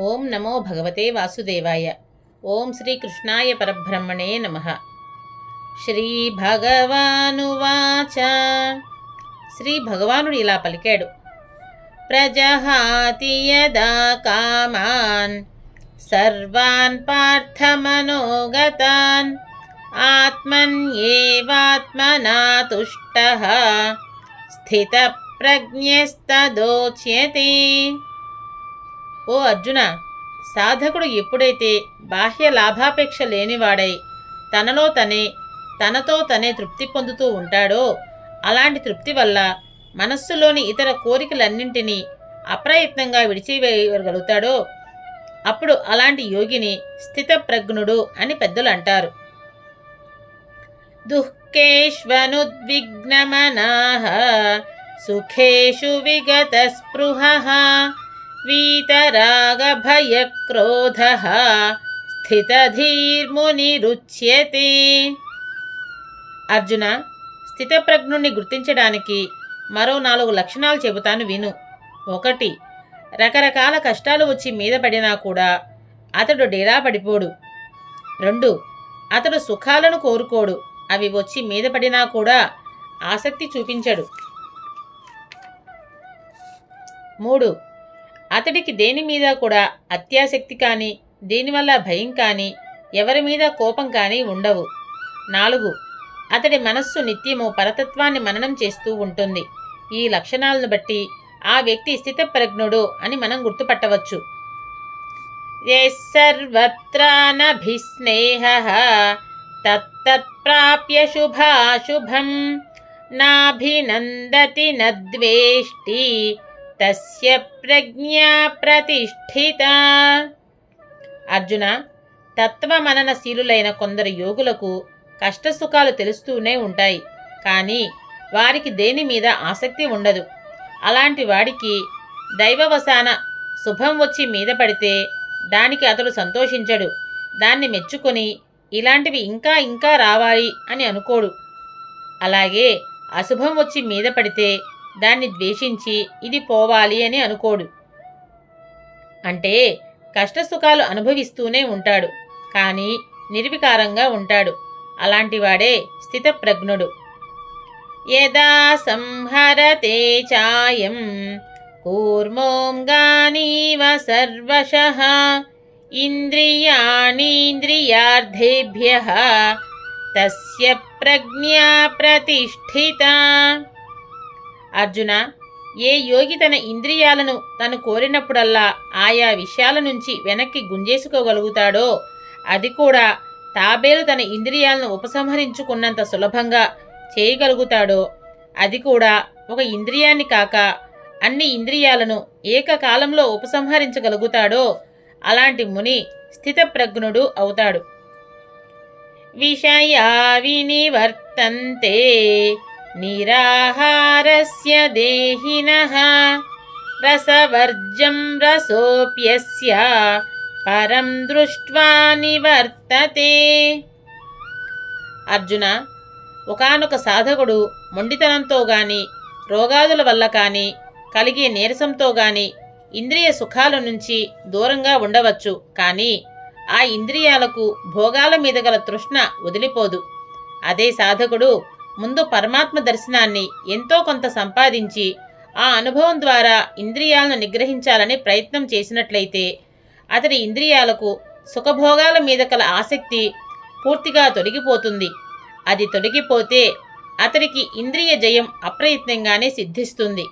ఓం నమో భగవతే వాసుదేవాయ. ఓం శ్రీకృష్ణాయ పరబ్రహ్మణే నమ. శ్రీభగవానువాచ శ్రీ భగవానుడు ఇలా పలికాడు. ప్రజహాతి యదా కామాన్ సర్వాన్ పార్థమనోగతాన్ ఆత్మన్యేవాత్మనా తుష్ట స్థిత ప్రజ్ఞస్తదోచ్యతే ఓ అర్జున సాధకుడు ఎప్పుడైతే బాహ్య లాభాపేక్ష లేనివాడై తనలో తనే తనతో తనే తృప్తి పొందుతూ ఉంటాడో అలాంటి తృప్తి వల్ల మనస్సులోని ఇతర కోరికలన్నింటినీ అప్రయత్నంగా విడిచివేయగలుగుతాడో అప్పుడు అలాంటి యోగిని స్థితప్రజ్ఞుడు అని పెద్దలు అంటారు. దుఃఖేష్వనుద్విగ్నమనాః సుఖేషు విగత స్పృహ वीतरागभयक्रोधः స్థితధీర్మునిరుచ్యతే. అర్జున స్థితప్రజ్ఞుణ్ణి గుర్తించడానికి మరో నాలుగు లక్షణాలు చెబుతాను విను. ఒకటి రకరకాల కష్టాలు వచ్చి మీద పడినా కూడా అతడు డేరా పడిపోడు. రెండు అతడు సుఖాలను కోరుకోడు. అవి వచ్చి మీద పడినా కూడా ఆసక్తి చూపించడు. మూడు అతడికి దేని మీద కూడా అత్యాసక్తి కానీ దీనివల్ల భయం కానీ ఎవరి మీద కోపం కానీ ఉండవు. నాలుగు అతడి మనస్సు నిత్యము పరతత్వాన్ని మననం చేస్తూ ఉంటుంది. ఈ లక్షణాలను బట్టి ఆ వ్యక్తి స్థితప్రజ్ఞుడు అని మనం గుర్తుపట్టవచ్చు. సర్వత్రానభిస్నేహ తత్తత్ప్రాప్య శుభాశుభం. నాభినందతి నద్వేష్టి తస్య ప్రజ్ఞా ప్రతిష్ఠిత అర్జున తత్వమననశీలులైన కొందరు యోగులకు కష్టసుఖాలు తెలుస్తూనే ఉంటాయి కానీ వారికి దేని మీద ఆసక్తి ఉండదు. అలాంటి వాడికి దైవవసాన శుభం వచ్చి మీద పడితే దానికి అతడు సంతోషించడు. దాన్ని మెచ్చుకొని ఇలాంటివి ఇంకా ఇంకా రావాలి అని అనుకోడు. అలాగే అశుభం వచ్చి మీద పడితే దాన్ని ద్వేషించి ఇది పోవాలి అని అనుకోడు. అంటే కష్టసుఖాలు అనుభవిస్తూనే ఉంటాడు. కానీ నిర్వికారంగా ఉంటాడు. అలాంటివాడే స్థితప్రజ్ఞుడు. యదా సంహరతే చాయం కూర్మోంగానీవ సర్వశ ఇంద్రియాణీంద్రియార్థేభ్య తస్య ప్రజ్ఞా ప్రతిష్ఠిత. అర్జున ఏ యోగి తన ఇంద్రియాలను తను కోరినప్పుడల్లా ఆయా విషయాల నుంచి వెనక్కి గుంజేసుకోగలుగుతాడో అది కూడా తాబేలు తన ఇంద్రియాలను ఉపసంహరించుకున్నంత సులభంగా చేయగలుగుతాడో అది కూడా ఒక ఇంద్రియాన్ని కాక అన్ని ఇంద్రియాలను ఏకకాలంలో ఉపసంహరించగలుగుతాడో అలాంటి ముని స్థితప్రజ్ఞుడు అవుతాడు. విషయా వినివర్తంతే నిరాహారస్య దేహినః రసవర్జం రసోప్యస్య పరం దృష్ట్వా నివర్తతే అర్జున ఒకానొక సాధకుడు మొండితనంతో గాని రోగాదుల వల్ల కానీ కలిగే నీరసంతో గాని ఇంద్రియ సుఖాల నుంచి దూరంగా ఉండవచ్చు. కానీ ఆ ఇంద్రియాలకు భోగాల మీద గల తృష్ణ వదిలిపోదు. అదే సాధకుడు ముందు పరమాత్మ దర్శనాన్ని ఎంతో కొంత సంపాదించి ఆ అనుభవం ద్వారా ఇంద్రియాలను నిగ్రహించాలని ప్రయత్నం చేసినట్లయితే అతడి ఇంద్రియాలకు సుఖభోగాల మీద కల ఆసక్తి పూర్తిగా తొలగిపోతుంది. అది తొలగిపోతే అతడికి ఇంద్రియ జయం అప్రయత్నంగానే సిద్ధిస్తుంది.